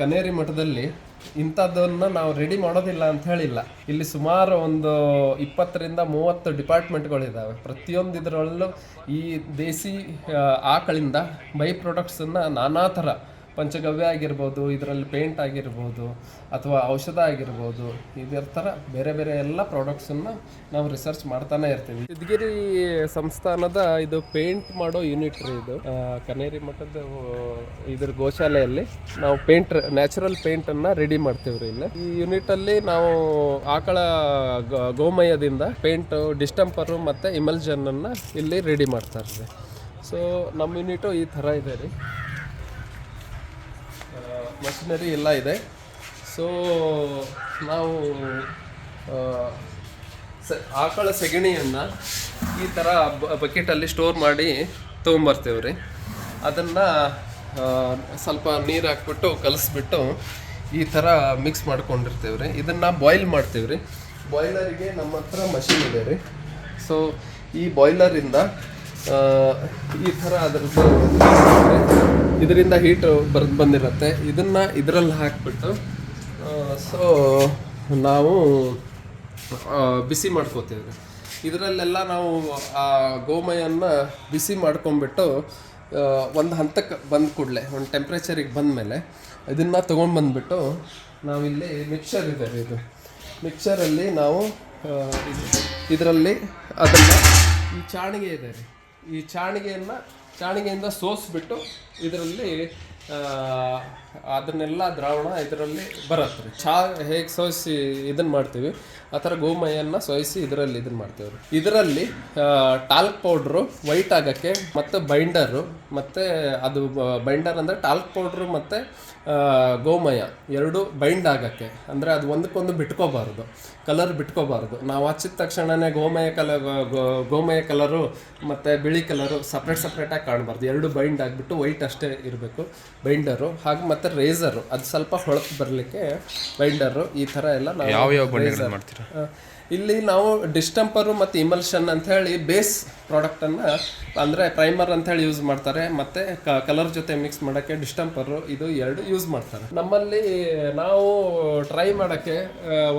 ಕನೇರಿ ಮಠದಲ್ಲಿ ಇಂಥದ್ದನ್ನ ನಾವು ರೆಡಿ ಮಾಡೋದಿಲ್ಲ ಅಂತ ಹೇಳಿಲ್ಲ. ಇಲ್ಲಿ ಸುಮಾರು ಒಂದು ಇಪ್ಪತ್ತರಿಂದ ಮೂವತ್ತು ಡಿಪಾರ್ಟ್ಮೆಂಟ್ಗಳಿದ್ದಾವೆ ಪ್ರತಿಯೊಂದು ಇದರಲ್ಲೂ ಈ ದೇಸಿ ಆಕಳಿಂದ ಬೈ ಪ್ರಾಡಕ್ಟ್ಸನ್ನು ನಾನಾ ಥರ ಪಂಚಗವ್ಯ ಆಗಿರ್ಬೋದು, ಇದರಲ್ಲಿ ಪೇಂಟ್ ಆಗಿರ್ಬೋದು ಅಥವಾ ಔಷಧ ಆಗಿರ್ಬೋದು ಇದರ ಥರ ಬೇರೆ ಬೇರೆ ಎಲ್ಲ ಪ್ರಾಡಕ್ಟ್ಸನ್ನು ನಾವು ರಿಸರ್ಚ್ ಮಾಡ್ತಾನೆ ಇರ್ತೀವಿ. ಸಿದ್ಗಿರಿ ಸಂಸ್ಥಾನದ ಇದು ಪೇಂಟ್ ಮಾಡೋ ಯೂನಿಟ್ ರೀ ಇದು. ಕನೇರಿ ಮಠದ ಇದ್ರ ಗೋಶಾಲೆಯಲ್ಲಿ ನಾವು ಪೇಂಟ್ ನ್ಯಾಚುರಲ್ ಪೇಂಟ್ ಅನ್ನ ರೆಡಿ ಮಾಡ್ತೀವಿ ರೀ ಇಲ್ಲಿ. ಈ ಯೂನಿಟ್ ಅಲ್ಲಿ ನಾವು ಆಕಳ ಗೋಮಯದಿಂದ ಪೇಂಟ್ ಡಿಸ್ಟಂಪರು ಮತ್ತೆ ಇಮಲ್ಜನ್ ಅನ್ನ ಇಲ್ಲಿ ರೆಡಿ ಮಾಡ್ತಾರೆ ರೀ ಸೊ ನಮ್ಮ ಯೂನಿಟು ಈ ಥರ ಇದೆ ರೀ. ಮಷಿನರಿ ಎಲ್ಲ ಇದೆ. ಸೊ ನಾವು ಸ, ಆಕಳ ಸೆಗಣಿಯನ್ನು ಈ ಥರ ಬಕೆಟಲ್ಲಿ ಸ್ಟೋರ್ ಮಾಡಿ ತೊಗೊಂಬರ್ತೇವೆ ರೀ ಅದನ್ನು ಸ್ವಲ್ಪ ನೀರು ಹಾಕ್ಬಿಟ್ಟು ಕಲಿಸ್ಬಿಟ್ಟು ಈ ಥರ ಮಿಕ್ಸ್ ಮಾಡ್ಕೊಂಡಿರ್ತೇವೆ ರೀ ಇದನ್ನು ಬಾಯ್ಲ್ ಮಾಡ್ತೇವೆ ರೀ ಬಾಯ್ಲರಿಗೆ ನಮ್ಮ ಹತ್ರ ಮಷಿನ್ ಇದೆ ರೀ. ಸೊ ಈ ಬಾಯ್ಲರಿಂದ ಈ ಥರ ಅದರದ್ದು ಇದರಿಂದ ಹೀಟ್ ಬರೆದು ಬಂದಿರುತ್ತೆ. ಇದನ್ನು ಇದರಲ್ಲಿ ಹಾಕಿಬಿಟ್ಟು ಸೊ ನಾವು ಬಿಸಿ ಮಾಡ್ಕೋತೀವಿ. ಇದರಲ್ಲೆಲ್ಲ ನಾವು, ಆ, ಗೋಮಯನ್ನ ಬಿಸಿ ಮಾಡ್ಕೊಂಡ್ಬಿಟ್ಟು ಒಂದು ಹಂತಕ್ಕೆ ಬಂದ ಕೂಡಲೇ, ಒಂದು ಟೆಂಪ್ರೇಚರಿಗೆ ಬಂದಮೇಲೆ ಇದನ್ನು ತೊಗೊಂಡ್ಬಂದ್ಬಿಟ್ಟು ನಾವಿಲ್ಲಿ ಮಿಕ್ಸರ್ ಇದೆ. ಇದು ಮಿಕ್ಸರಲ್ಲಿ ನಾವು ಇದರಲ್ಲಿ ಅದನ್ನು ಈ ಚಾಣಿಗೆ ಇದೆ ರೀ ಈ ಚಾಣಿಗೆಯನ್ನು ಚಾಣಿಗೆಯಿಂದ ಸೋಸಿಬಿಟ್ಟು ಇದರಲ್ಲಿ ಅದನ್ನೆಲ್ಲ ದ್ರಾವಣ ಇದರಲ್ಲಿ ಬರುತ್ತೆ ಚಾ ಹೇಗೆ ಸೋಸಿ ಇದನ್ನು ಮಾಡ್ತೀವಿ. ಆ ಥರ ಗೋಮಯನ್ನ ಸೋಯಿಸಿ ಇದರಲ್ಲಿ ಇದನ್ನು ಮಾಡ್ತೀವಿ ಇದರಲ್ಲಿ ಟಾಲ್ಕ್ ಪೌಡ್ರು ವೈಟ್ ಆಗೋಕ್ಕೆ ಮತ್ತು ಬೈಂಡರು ಮತ್ತು ಅದು ಬೈಂಡರ್ ಅಂದರೆ ಟಾಲ್ಕ್ ಪೌಡ್ರು ಮತ್ತು ಗೋಮಯ ಎರಡು ಬೈಂಡ್ ಆಗೋಕ್ಕೆ. ಅಂದರೆ ಅದು ಒಂದಕ್ಕೊಂದು ಬಿಟ್ಕೋಬಾರ್ದು. ಕಲರ್ ಬಿಟ್ಕೋಬಾರ್ದು. ನಾವು ಹಚ್ಚಿದ ತಕ್ಷಣವೇ ಗೋಮಯ ಕಲರ್ ಗೋಮಯ ಕಲರು ಮತ್ತು ಬಿಳಿ ಕಲರು ಸಪ್ರೇಟ್ ಸಪ್ರೇಟಾಗಿ ಕಾಣಬಾರ್ದು. ಎರಡು ಬೈಂಡ್ ಆಗಿಬಿಟ್ಟು ವೈಟ್ ಅಷ್ಟೇ ಇರಬೇಕು. ಬೈಂಡರು ಹಾಗೆ ಮತ್ತು ರೇಸರು ಅದು ಸ್ವಲ್ಪ ಹೊಳಪು ಬರಲಿಕ್ಕೆ ಬೈಂಡರು ಈ ಥರ ಎಲ್ಲ ನಾವು ಯಾವ ಯಾವ ಮಾಡ್ತೀರಾ? ಇಲ್ಲಿ ನಾವು ಡಿಸ್ಟಂಪರು ಮತ್ತು ಇಮಲ್ಷನ್ ಅಂತ ಹೇಳಿ ಬೇಸ್ ಪ್ರಾಡಕ್ಟನ್ನು ಅಂದರೆ ಪ್ರೈಮರ್ ಅಂತ ಹೇಳಿ ಯೂಸ್ ಮಾಡ್ತಾರೆ. ಮತ್ತು ಕಲರ್ ಜೊತೆ ಮಿಕ್ಸ್ ಮಾಡೋಕ್ಕೆ ಡಿಸ್ಟಂಪರು ಇದು ಎರಡು ಯೂಸ್ ಮಾಡ್ತಾರೆ. ನಮ್ಮಲ್ಲಿ ನಾವು ಟ್ರೈ ಮಾಡೋಕ್ಕೆ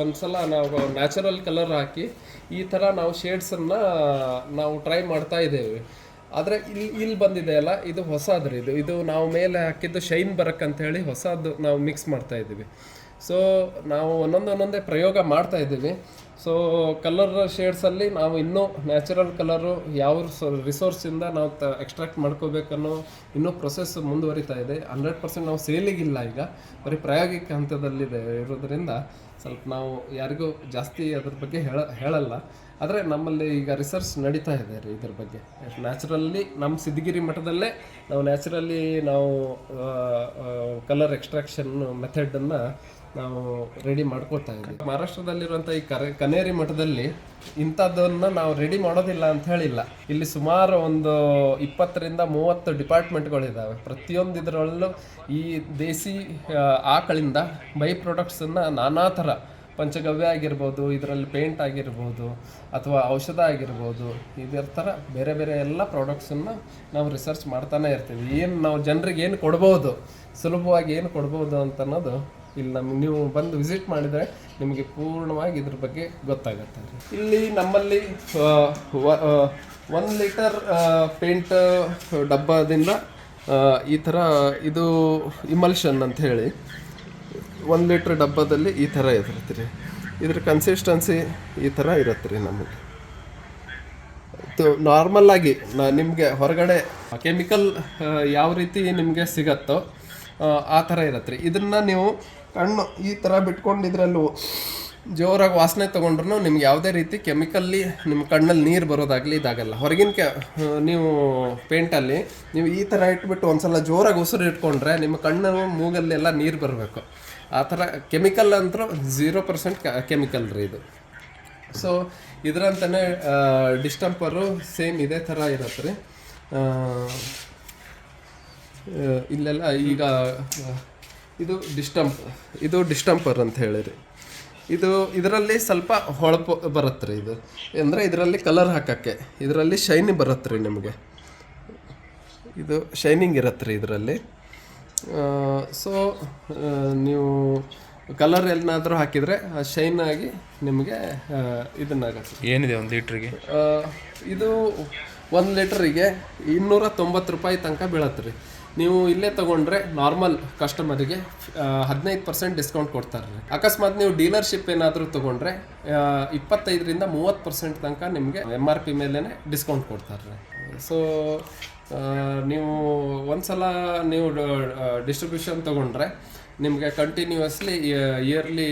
ಒಂದು ಸಲ ನಾವು ನ್ಯಾಚುರಲ್ ಕಲರ್ ಹಾಕಿ ಈ ಥರ ನಾವು ಶೇಡ್ಸನ್ನು ನಾವು ಟ್ರೈ ಮಾಡ್ತಾ ಇದ್ದೇವೆ. ಆದರೆ ಇಲ್ಲಿ ಇಲ್ಲಿ ಬಂದಿದೆಯಲ್ಲ ಇದು ಹೊಸದ್ರಿ, ಇದು ಇದು ನಾವು ಮೇಲೆ ಹಾಕಿದ್ದು ಶೈನ್ ಬರಕ್ಕಂತ ಹೇಳಿ ಹೊಸದು ನಾವು ಮಿಕ್ಸ್ ಮಾಡ್ತಾ ಇದ್ದೀವಿ. ಸೊ ನಾವು ಒಂದೊಂದು ಒಂದೊಂದೇ ಪ್ರಯೋಗ ಮಾಡ್ತಾ ಇದ್ದೀವಿ. ಸೊ ಕಲರ್ ಶೇಡ್ಸಲ್ಲಿ ನಾವು ಇನ್ನೂ ನ್ಯಾಚುರಲ್ ಕಲರು ಯಾವ ರಿಸೋರ್ಸಿಂದ ನಾವು ತ ಎಕ್ಸ್ಟ್ರಾಕ್ಟ್ ಮಾಡ್ಕೋಬೇಕನ್ನೋ ಇನ್ನೂ ಪ್ರೊಸೆಸ್ ಮುಂದುವರಿತಾ ಇದೆ. ಹಂಡ್ರೆಡ್ ಪರ್ಸೆಂಟ್ ನಾವು ಸೇಲಿಗಿಲ್ಲ ಈಗ. ಬರೀ ಪ್ರಾಯೋಗಿಕ ಹಂತದಲ್ಲಿದೆ ಇರೋದ್ರಿಂದ ಸ್ವಲ್ಪ ನಾವು ಯಾರಿಗೂ ಜಾಸ್ತಿ ಅದ್ರ ಬಗ್ಗೆ ಹೇಳ, ಹೇಳಲ್ಲ. ಆದರೆ ನಮ್ಮಲ್ಲಿ ಈಗ ರಿಸರ್ಚ್ ನಡೀತಾ ಇದೆ ರೀ ಇದ್ರ ಬಗ್ಗೆ. ನ್ಯಾಚುರಲಿ ನಮ್ಮ ಸಿದ್ಧಗಿರಿ ಮಠದಲ್ಲೇ ನಾವು ನ್ಯಾಚುರಲಿ ನಾವು ಕಲರ್ ಎಕ್ಸ್ಟ್ರಾಕ್ಷನ್ ಮೆಥಡನ್ನು ನಾವು ರೆಡಿ ಮಾಡ್ಕೋತಾ ಇದ್ದೀವಿ. ಮಹಾರಾಷ್ಟ್ರದಲ್ಲಿರುವಂಥ ಈ ಕರೆ, ಕನೇರಿ ಮಠದಲ್ಲಿ ಇಂಥದ್ದನ್ನು ನಾವು ರೆಡಿ ಮಾಡೋದಿಲ್ಲ ಅಂತ ಹೇಳಿಲ್ಲ. ಇಲ್ಲಿ ಸುಮಾರು ಒಂದು ಇಪ್ಪತ್ತರಿಂದ ಮೂವತ್ತು ಡಿಪಾರ್ಟ್ಮೆಂಟ್ಗಳಿದ್ದಾವೆ ಪ್ರತಿಯೊಂದು ಇದರಲ್ಲೂ ಈ ದೇಸಿ ಆಕಳಿಂದ ಬೈ ಪ್ರಾಡಕ್ಟ್ಸನ್ನು ನಾನಾ ಥರ ಪಂಚಗವ್ಯ ಆಗಿರ್ಬೋದು, ಇದರಲ್ಲಿ ಪೇಂಟ್ ಆಗಿರ್ಬೋದು ಅಥವಾ ಔಷಧ ಆಗಿರ್ಬೋದು ಇದರ ಥರ ಬೇರೆ ಬೇರೆ ಎಲ್ಲ ಪ್ರಾಡಕ್ಟ್ಸನ್ನು ನಾವು ರಿಸರ್ಚ್ ಮಾಡ್ತಾನೆ ಇರ್ತೀವಿ. ಏನು ನಾವು ಜನರಿಗೆ ಏನು ಕೊಡ್ಬೋದು, ಸುಲಭವಾಗಿ ಏನು ಕೊಡ್ಬೋದು ಅಂತ ಅನ್ನೋದು ಇಲ್ಲಿ ನಮ್ಗೆ ನೀವು ಬಂದು ವಿಸಿಟ್ ಮಾಡಿದರೆ ನಿಮಗೆ ಪೂರ್ಣವಾಗಿ ಇದ್ರ ಬಗ್ಗೆ ಗೊತ್ತಾಗುತ್ತೆ ಇಲ್ಲಿ ನಮ್ಮಲ್ಲಿ ಒಂದು ಲೀಟರ್ ಪೇಂಟ್ ಡಬ್ಬದಿಂದ ಈ ಥರ ಇದು ಇಮಲ್ಷನ್ ಅಂತ ಹೇಳಿ ಒಂದು ಲೀಟ್ರ್ ಡಬ್ಬದಲ್ಲಿ ಈ ಥರ ಇರುತ್ತೆ ರೀ. ಇದ್ರ ಕನ್ಸಿಸ್ಟೆನ್ಸಿ ಈ ಥರ ಇರುತ್ತೆ ರೀ ನಮಗೆ ನಾರ್ಮಲ್ ಆಗಿ ನಿಮಗೆ ಹೊರಗಡೆ ಕೆಮಿಕಲ್ ಯಾವ ರೀತಿ ನಿಮಗೆ ಸಿಗತ್ತೋ ಆ ಥರ ಇರತ್ತೆ ರೀ. ಇದನ್ನು ನೀವು ಕಣ್ಣು ಈ ಥರ ಬಿಟ್ಕೊಂಡು ಇದರಲ್ಲೂ ಜೋರಾಗಿ ವಾಸನೆ ತೊಗೊಂಡ್ರು ನಿಮ್ಗೆ ಯಾವುದೇ ರೀತಿ ಕೆಮಿಕಲ್ಲಿ ನಿಮ್ಮ ಕಣ್ಣಲ್ಲಿ ನೀರು ಬರೋದಾಗಲಿ ಇದಾಗಲ್ಲ. ಹೊರಗಿನ ಕೆ ನೀವು ಪೇಂಟಲ್ಲಿ ನೀವು ಈ ಥರ ಇಟ್ಬಿಟ್ಟು ಒಂದ್ಸಲ ಜೋರಾಗಿ ಉಸಿರು ಇಟ್ಕೊಂಡ್ರೆ ನಿಮ್ಮ ಕಣ್ಣು ಮೂಗಲ್ಲಿ ಎಲ್ಲ ನೀರು ಬರಬೇಕು. ಆ ಥರ ಕೆಮಿಕಲ್ ಅಂತೂ ಝೀರೋ ಪರ್ಸೆಂಟ್ ಕೆಮಿಕಲ್ ರೀ ಇದು. ಸೊ ಇದರಂತನೇ ಡಿಸ್ಟಂಪರು ಸೇಮ್ ಇದೇ ಥರ ಇರತ್ತೆ ರೀ. ಇಲ್ಲೆಲ್ಲ ಈಗ ಇದು ಡಿಸ್ಟಂಪ್ ಇದು ಡಿಸ್ಟಂಪರ್ ಅಂತ ಹೇಳಿರಿ. ಇದು ಇದರಲ್ಲಿ ಸ್ವಲ್ಪ ಹೊಳಪು ಬರುತ್ತೆ ರೀ ಇದು. ಅಂದರೆ ಇದರಲ್ಲಿ ಕಲರ್ ಹಾಕೋಕ್ಕೆ. ಇದರಲ್ಲಿ ಶೈನಿ ಬರುತ್ತೆ ರೀ ನಿಮಗೆ. ಇದು ಶೈನಿಂಗ್ ಇರತ್ತೆ ರೀ ಇದರಲ್ಲಿ ಸೊ ನೀವು ಕಲರ್ ಏನಾದರೂ ಹಾಕಿದರೆ ಶೈನ್ ಆಗಿ ನಿಮಗೆ ಇದನ್ನಾಗುತ್ತೆ. ಏನಿದೆ ಒಂದು ಲೀಟ್ರಿಗೆ? ಇದು ಒಂದು ಲೀಟ್ರಿಗೆ ಇನ್ನೂರ ತೊಂಬತ್ತು ರೂಪಾಯಿ ತನಕ ಬೀಳತ್ತೆ ರೀ ನೀವು ಇಲ್ಲೇ ತಗೊಂಡ್ರೆ ನಾರ್ಮಲ್ ಕಸ್ಟಮರಿಗೆ ಹದಿನೈದು ಪರ್ಸೆಂಟ್ ಡಿಸ್ಕೌಂಟ್ ಕೊಡ್ತಾರೆ. ಅಕಸ್ಮಾತ್ ನೀವು ಡೀಲರ್ಶಿಪ್ ಏನಾದರೂ ತಗೊಂಡ್ರೆ ಇಪ್ಪತ್ತೈದರಿಂದ ಮೂವತ್ತು ಪರ್ಸೆಂಟ್ ತನಕ ನಿಮಗೆ ಎಂ ಆರ್ ಪಿ ಮೇಲೇ ಡಿಸ್ಕೌಂಟ್ ಕೊಡ್ತಾರೆ. ಸೊ ನೀವು ಒಂದ್ಸಲ ನೀವು ಡಿಸ್ಟ್ರಿಬ್ಯೂಷನ್ ತಗೊಂಡ್ರೆ ನಿಮಗೆ ಕಂಟಿನ್ಯೂಯಸ್ಲಿ ಇಯರ್ಲಿ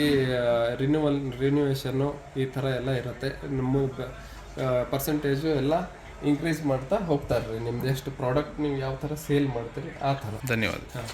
ರಿನ್ಯೂವಲ್ ರಿನ್ಯೂವೇಷನ್ನು ಈ ಥರ ಎಲ್ಲ ಇರುತ್ತೆ. ನಮ್ಮ ಪರ್ಸೆಂಟೇಜು ಎಲ್ಲ ಇನ್ಕ್ರೀಸ್ ಮಾಡ್ತಾ ಹೋಗ್ತಾರೆ ರೀ ನಿಮ್ದು ಎಷ್ಟು ಪ್ರಾಡಕ್ಟ್ ನೀವು ಯಾವ ಥರ ಸೇಲ್ ಮಾಡ್ತೀರಿ ಆ ಥರ ಧನ್ಯವಾದ. ಹಾಂ